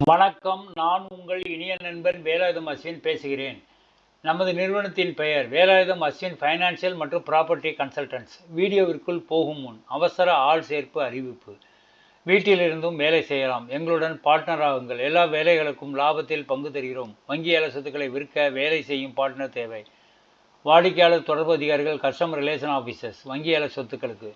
வணக்கம் நான் உங்கள் இனிய நண்பன் வேலாயுதம் அஸ்வின் பேசுகிறேன். நமது நிறுவனத்தின் பெயர் வேலாயுதம் அஸ்வின் ஃபைனான்சியல் மற்றும் ப்ராப்பர்ட்டி கன்சல்டன்ட்ஸ் வீடியோவிற்குள் போகும் முன் அவசர ஆள் சேர்ப்பு அறிவிப்பு. வீட்டிலிருந்தும் வேலை செய்யலாம். எங்களுடன் பார்ட்னர் ஆகுங்கள். எல்லா வேலைகளுக்கும் லாபத்தில் பங்கு தருகிறோம். வங்கியாளர் சொத்துக்களை விற்க வேலை செய்யும் பார்ட்னர் தேவை. வாடிக்கையாளர் தொடர்பு அதிகாரிகள் கஸ்டமர் ரிலேஷன் ஆஃபீஸர்ஸ் வங்கியாளர் சொத்துக்களுக்கு.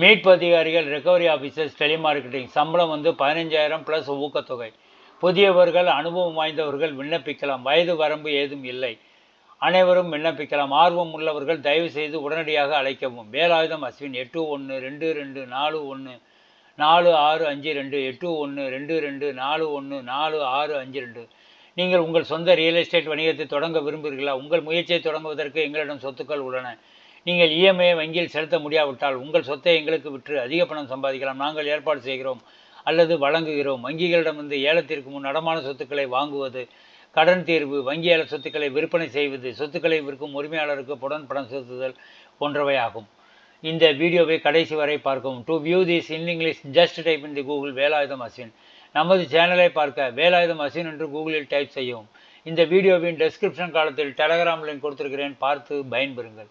மீட்பு அதிகாரிகள் ரெக்கவரி ஆஃபீஸர்ஸ் டெலிமார்க்கெட்டிங் சம்பளம் வந்து பதினஞ்சாயிரம் ப்ளஸ் ஊக்கத்தொகை. புதியவர்கள் அனுபவம் வாய்ந்தவர்கள் விண்ணப்பிக்கலாம். வயது வரம்பு ஏதும் இல்லை. அனைவரும் விண்ணப்பிக்கலாம். ஆர்வம் உள்ளவர்கள் தயவு செய்து உடனடியாக அழைக்கவும். வேலாயுதம் அஸ்வின் எட்டு ஒன்று ரெண்டு ரெண்டு நாலு ஒன்று நாலு ஆறு அஞ்சு ரெண்டு எட்டு ஒன்று ரெண்டு ரெண்டு நாலு ஒன்று நாலு ஆறு அஞ்சு ரெண்டு. நீங்கள் உங்கள் சொந்த ரியல் எஸ்டேட் வணிகத்தை தொடங்க விரும்புகிறீர்களா? உங்கள் முயற்சியை தொடங்குவதற்கு எங்களிடம் சொத்துக்கள் உள்ளன. நீங்கள் இஎம்ஐ வங்கியில் செலுத்த முடியாவிட்டால் உங்கள் சொத்தை எங்களுக்கு விற்று அதிக பணம் சம்பாதிக்கலாம். நாங்கள் ஏற்பாடு செய்கிறோம் அல்லது வழங்குகிறோம். வங்கிகளிடமிருந்து ஏலத்திற்கு முன் நடமான சொத்துக்களை வாங்குவது கடன் தீர்வு வங்கியாளர் சொத்துக்களை விற்பனை செய்வது சொத்துக்களை விற்கும் உரிமையாளருக்கு புடன் பணம் செலுத்துதல் போன்றவை ஆகும். இந்த வீடியோவை கடைசி வரை பார்க்கவும். To view this in English just type in the Google Velayutham Ashwin நமது சேனலை பார்க்க வேலாயுதம் அசின் என்று கூகுளில் டைப் செய்யவும். இந்த வீடியோவின் டெஸ்கிரிப்ஷன் காலத்தில் டெலகிராம் லிங்க் கொடுத்திருக்கிறேன். பார்த்து பயன்பெறுங்கள்.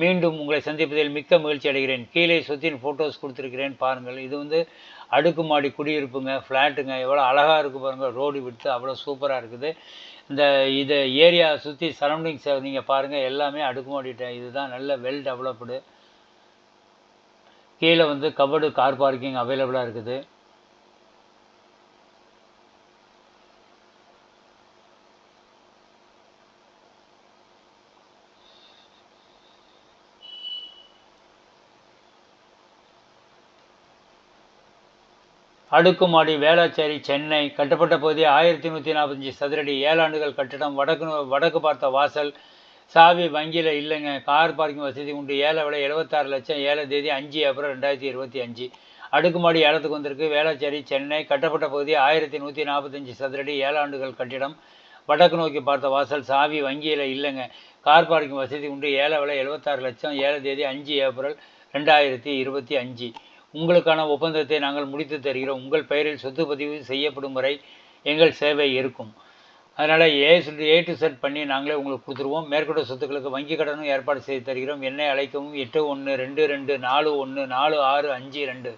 மீண்டும் உங்களை சந்திப்பதில் மிக்க மகிழ்ச்சி அடைகிறேன். கீழே சொத்தின் ஃபோட்டோஸ் கொடுத்துருக்கிறேன் பாருங்கள். இது வந்து அடுக்குமாடி குடியிருப்புங்க ஃப்ளாட்டுங்க எவ்வளோ அழகாக இருக்குது பாருங்கள் ரோடு விட்டு அவ்வளோ சூப்பராக இருக்குது. இந்த இது ஏரியா சுற்றி சரௌண்டிங்ஸை நீங்கள் பாருங்கள் எல்லாமே அடுக்குமாடி இதுதான். நல்ல வெல் டெவலப்டு கீழே வந்து கபடு கார் பார்க்கிங் அவைலபிளாக இருக்குது. அடுக்குமாடி வேளாச்சேரி சென்னை கட்டப்பட்ட பகுதி ஆயிரத்தி நூற்றி நாற்பத்தஞ்சு சதுரடி ஏழாண்டுகள் கட்டிடம். வடக்கு வடக்கு பார்த்த வாசல் சாவி வங்கியில் இல்லைங்க. கார் பார்க்கிங் வசதி உண்டு. ஏழை விலை எழுபத்தாறு லட்சம் ஏழை தேதி அஞ்சு ஏப்ரல் ரெண்டாயிரத்தி இருபத்தி அஞ்சு. அடுக்குமாடி ஏலத்துக்கு வந்திருக்கு வேளாச்சேரி சென்னை கட்டப்பட்ட பகுதி ஆயிரத்தி நூற்றி நாற்பத்தஞ்சு சதுரடி ஏழாண்டுகள் கட்டிடம். வடக்கு நோக்கி பார்த்த வாசல் சாவி வங்கியில் இல்லைங்க. கார் பார்க்கிங் வசதி உண்டு. ஏழை விலை எழுபத்தாறு லட்சம் ஏழை தேதி அஞ்சு ஏப்ரல் ரெண்டாயிரத்தி இருபத்தி அஞ்சு. உங்களுக்கான ஒப்பந்தத்தை நாங்கள் முடித்து தருகிறோம். உங்கள் பெயரில் சொத்து பதிவு செய்யப்படும் வரை எங்கள் சேவை இருக்கும். அதனால் ஏ ஏ டு செட் பண்ணி நாங்களே உங்களுக்கு கொடுத்துருவோம். மேற்கொண்ட சொத்துக்களுக்கு வங்கி கடனும் ஏற்பாடு செய்து தருகிறோம். என்னை அழைக்கவும் எட்டு ஒன்று ரெண்டு ரெண்டு நாலு ஒன்று நாலு ஆறு அஞ்சு ரெண்டு.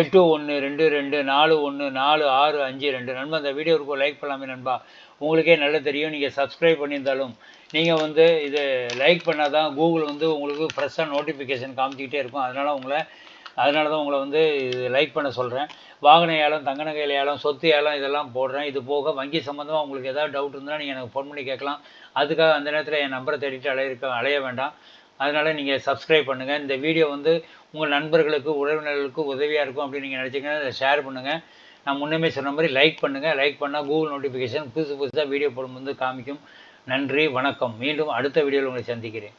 எட்டு ஒன்று ரெண்டு ரெண்டு நாலு ஒன்று நாலு ஆறு அஞ்சு ரெண்டு. நண்பா அந்த வீடியோவுக்கு லைக் பண்ணலாமே நண்பா. உங்களுக்கே நல்லா தெரியும். நீங்கள் சப்ஸ்கிரைப் பண்ணியிருந்தாலும் நீங்கள் வந்து இது லைக் பண்ணால் தான் கூகுள் வந்து உங்களுக்கு ஃப்ரெஷ்ஷாக நோட்டிஃபிகேஷன் காமிச்சிக்கிட்டே இருக்கும். அதனால் உங்களை அதனால தான் உங்களை வந்து இது லைக் பண்ண சொல்கிறேன் வாகன ஏலம் தங்க நகை ஏலம் சொத்து ஏலம் இதெல்லாம் போடுறேன். இது போக வங்கி சம்மந்தமாக உங்களுக்கு ஏதாவது டவுட் இருந்தால் நீங்கள் எனக்கு ஃபோன் பண்ணி கேட்கலாம். அதுக்காக அந்த நேரத்தில் என் நம்பரை தேடிட்டு அலையிருக்க அலைய வேண்டாம். அதனால் நீங்கள் சப்ஸ்கிரைப் பண்ணுங்கள் இந்த வீடியோ வந்து உங்கள் நண்பர்களுக்கு உறவினர்களுக்கு உதவியாக இருக்கும் அப்படின்னு நீங்கள் நினச்சிங்கன்னா அதை ஷேர் பண்ணுங்கள் நான் முன்னமே சொன்ன மாதிரி லைக் பண்ணுங்கள் லைக் பண்ணால் கூகுள் நோட்டிஃபிகேஷன் புதுசு புதுசாக வீடியோ போடும்போது காமிக்கும். நன்றி வணக்கம். மீண்டும் அடுத்த வீடியோவில் உங்களை சந்திக்கிறேன்.